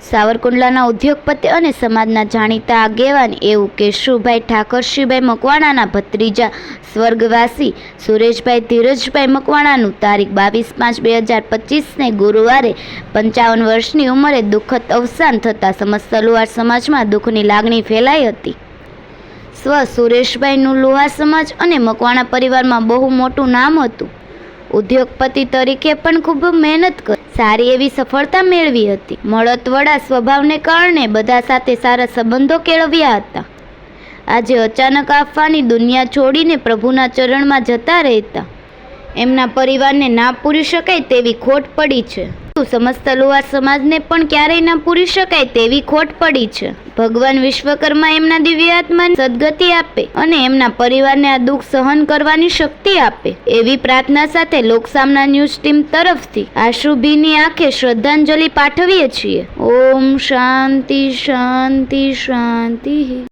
સાવરકુંડલાના ઉદ્યોગપતિ અને સમાજના જાણીતા આગેવાન એવું કેશુભાઈ ઠાકરશીભાઈ મકવાણાના ભત્રીજા સ્વર્ગવાસી સુરેશભાઈ ધીરજભાઈ મકવાણાનું તારીખ બાવીસ પાંચ બે હજાર પચીસને ગુરુવારે પંચાવન વર્ષની ઉંમરે દુઃખદ અવસાન થતાં સમસ્ત લુહાર સમાજમાં દુઃખની લાગણી ફેલાઈ હતી. સ્વ સુરેશભાઈનું લુહાર સમાજ અને મકવાણા પરિવારમાં બહુ મોટું નામ હતું. ઉદ્યોગપતિ તરીકે પણ ખૂબ મહેનત કરી. સારી એવી સફળતા મેળવી હતી. મળતવડા સ્વભાવને કારણે બધા સાથે સારા સંબંધો કેળવ્યા હતા. આજે અચાનક આપવાની દુનિયા છોડીને પ્રભુના ચરણમાં જતા રહેતા. એમના પરિવારને ના પૂરી શકાય તેવી ખોટ પડી છે. સમસ્ત લુહાર સમાજને પણ ક્યારેય ના પૂરી શકાય તેવી ખોટ પડી છે. ભગવાન વિશ્વકર્મા એમના દિવ્ય આત્માને સદગતિ આપે અને એમના પરિવારને આ દુઃખ સહન કરવાની શક્તિ આપે. એવી પ્રાર્થના સાથે લોકસામના ન્યૂઝ ટીમ તરફથી આશુભીની આંખે શ્રદ્ધાંજલિ પાઠવીએ છીએ. ઓમ શાંતિ શાંતિ શાંતિ